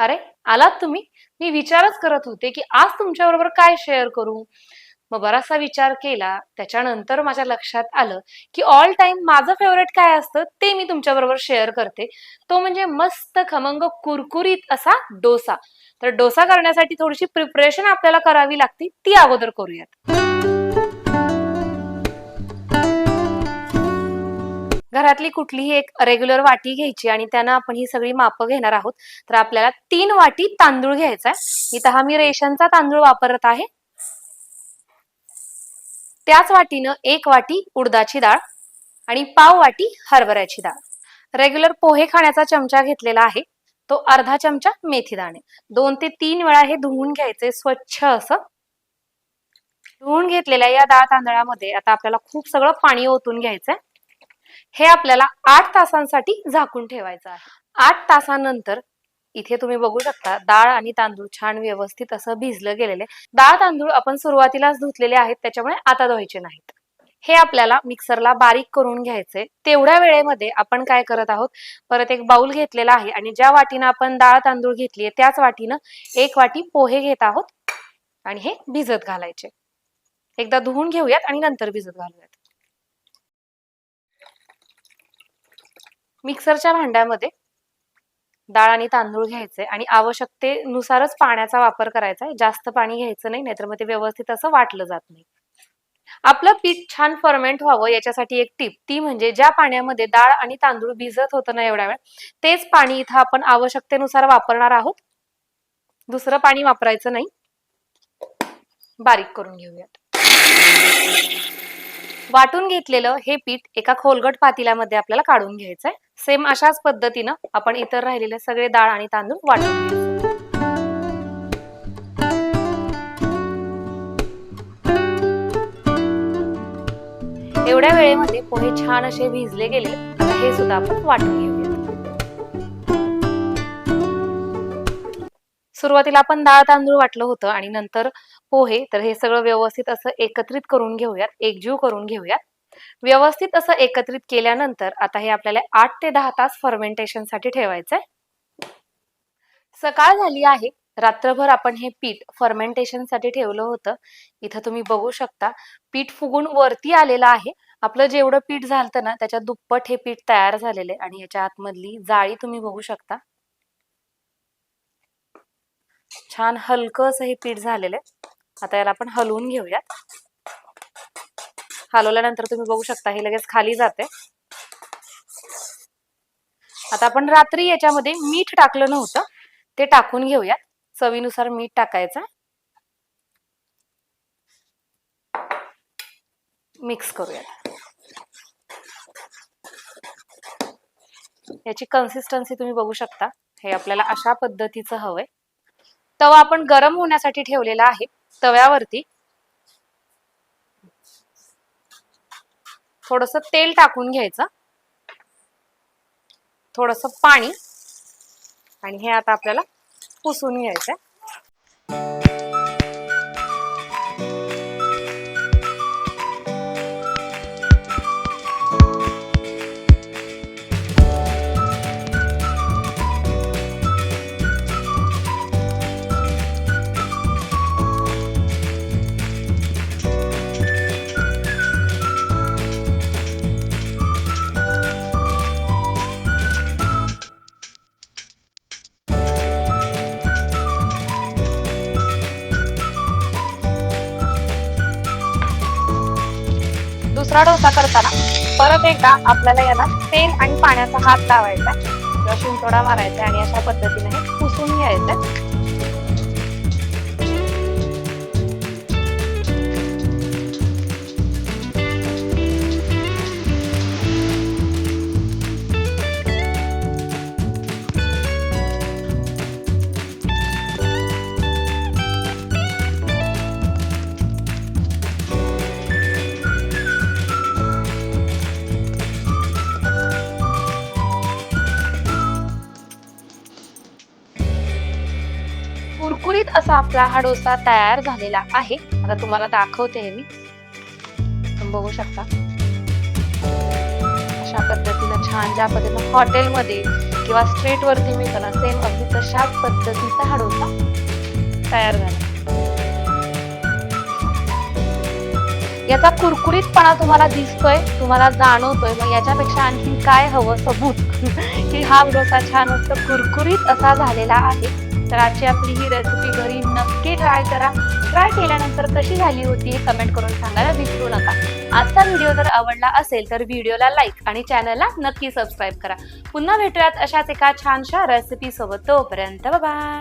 अरे आलात तुम्ही? मी विचारच करत होते की आज तुमच्याबरोबर काय शेअर करू? मग बराचसा विचार केला. त्याच्यानंतर माझ्या लक्षात आलं की ऑल टाइम माझं फेवरेट काय असतं ते मी तुमच्याबरोबर शेअर करते. तो म्हणजे मस्त खमंग कुरकुरीत असा डोसा. तर डोसा करण्यासाठी थोडीशी प्रिपरेशन आपल्याला करावी लागते ती अगोदर करूयात. घरातली कुठलीही एक रेग्युलर वाटी घ्यायची आणि त्यानं आपण ही सगळी मापं घेणार आहोत तर आपल्याला तीन वाटी तांदूळ घ्यायचा आहे. इथं हा मी रेशनचा तांदूळ वापरत आहे. त्याच वाटीनं एक वाटी उडदाची डाळ आणि पाव वाटी हरभऱ्याची डाळ. रेग्युलर पोहे खाण्याचा चमचा घेतलेला आहे. तो अर्धा चमचा मेथी दाणे. दोन ते तीन वेळा हे धुवून घ्यायचे स्वच्छ असं. धुवून घेतलेल्या या डाळ तांदळामध्ये आता आपल्याला खूप सगळं पाणी ओतून घ्यायचंय. हे आपल्याला आठ तासांसाठी झाकून ठेवायचं आहे. आठ तासानंतर इथे तुम्ही बघू शकता डाळ आणि तांदूळ छान व्यवस्थित असं भिजलं गेलेले डाळ तांदूळ आपण सुरुवातीलाच धुतलेले आहेत त्याच्यामुळे आता धुवायचे नाहीत. हे आपल्याला मिक्सरला बारीक करून घ्यायचे तेवढ्या वेळेमध्ये आपण काय करत आहोत परत एक बाउल घेतलेला आहे आणि ज्या वाटीनं आपण डाळ तांदूळ घेतलीये त्याच वाटीनं एक वाटी पोहे घेत आहोत आणि हे भिजत घालायचे. एकदा धुवून घेऊयात आणि नंतर भिजत घालूयात. मिक्सरच्या भांड्यामध्ये डाळ आणि तांदूळ घ्यायचे आणि आवश्यकतेनुसारच पाण्याचा वापर करायचा आहे. जास्त पाणी घ्यायचं नाही नाहीतर मग ते व्यवस्थित असं वाटलं जात नाही. आपलं पीठ छान फर्मेंट व्हावं याच्यासाठी एक टीप ती म्हणजे ज्या पाण्यामध्ये डाळ आणि तांदूळ भिजत होतं ना एवढ्या वेळ तेच पाणी इथं आपण आवश्यकतेनुसार वापरणार आहोत. दुसरं पाणी वापरायचं नाही. बारीक करून घेऊयात. वाटून घेतलेलं हे पीठ एका खोलगट पातेल्यामध्ये आपल्याला काढून घ्यायचंय. सेम अशाच पद्धतीनं आपण इतर राहिलेले सगळे डाळ आणि तांदूळ वाटून घ्यायचे एवढ्या वेळेमध्ये पोहे छान असे भिजले गेले आता हे सुद्धा आपण वाटून घेऊया सुरुवातीला आपण डाळ तांदूळ वाटलं होतं आणि नंतर पोहे तर हे सगळं व्यवस्थित असं एकत्रित करून घेऊयात एकजीव करून घेऊयात. व्यवस्थित असं एकत्रित केल्यानंतर आता हे आपल्याला आठ ते दहा तास फर्मेंटेशनसाठी ठेवायचंय. सकाळ झाली आहे. रात्रभर आपण हे पीठ फर्मेंटेशनसाठी ठेवलं होतं. इथं तुम्ही बघू शकता पीठ फुगून वरती आलेलं आहे. आपलं जेवढं पीठ झालं ना त्याच्या दुप्पट हे पीठ तयार झालेलं आहे. आणि याच्या आतमधली जाळी तुम्ही बघू शकता. छान हलकं असं हे पीठ झालेलं आहे. आता याला आपण हलवून घेऊयात. हलवल्यानंतर तुम्ही बघू शकता हे लगेच खाली जाते. आता आपण रात्री याच्यामध्ये मीठ टाकलं नव्हतं ते टाकून घेऊयात. चवीनुसार मीठ टाकायचं. मिक्स करूयात. याची कन्सिस्टन्सी तुम्ही बघू शकता. हे आपल्याला अशा पद्धतीचं हवंय. तवा आपण गरम होण्यासाठी ठेवलेला आहे तव्यावरती. थोडस तेल टाकून घ्यायचं. थोडस पाणी. आणि हे आता आपल्याला पुसून घ्यायचंय. दुसरा डोसा करताना परत एकदा आपल्याला याला तेल आणि पाण्याचा हात लावायचा किंवा शिंतोडा मारायचा आणि अशा पद्धतीने हे पुसून घ्यायचं असा आपला हा डोसा तयार झालेला आहे. आता तुम्हाला दाखवते हे मी. बघू शकता. अशा पद्धतीनं छान ज्या पद्धतीनं हॉटेलमध्ये किंवा स्ट्रीट वरती मिळतो ना सेम अगदी तशाच पद्धतीचा हा डोसा तयार झाला. याचा कुरकुरीतपणा तुम्हाला दिसतोय तुम्हाला जाणवतोय. मग याच्यापेक्षा आणखी काय हवं सबूत? की हा डोसा छान असतो कुरकुरीत असा झालेला आहे. तर आजची आपली ही रेसिपी घरी नक्की ट्राय करा. ट्राय केल्यानंतर कशी झाली होती हे कमेंट करून सांगायला विसरू नका. आजचा व्हिडिओ जर आवडला असेल तर व्हिडिओला लाईक आणि चॅनलला नक्की सबस्क्राईब करा. पुन्हा भेटूयात अशाच एका छानशा रेसिपी सोबत. तोपर्यंत बाय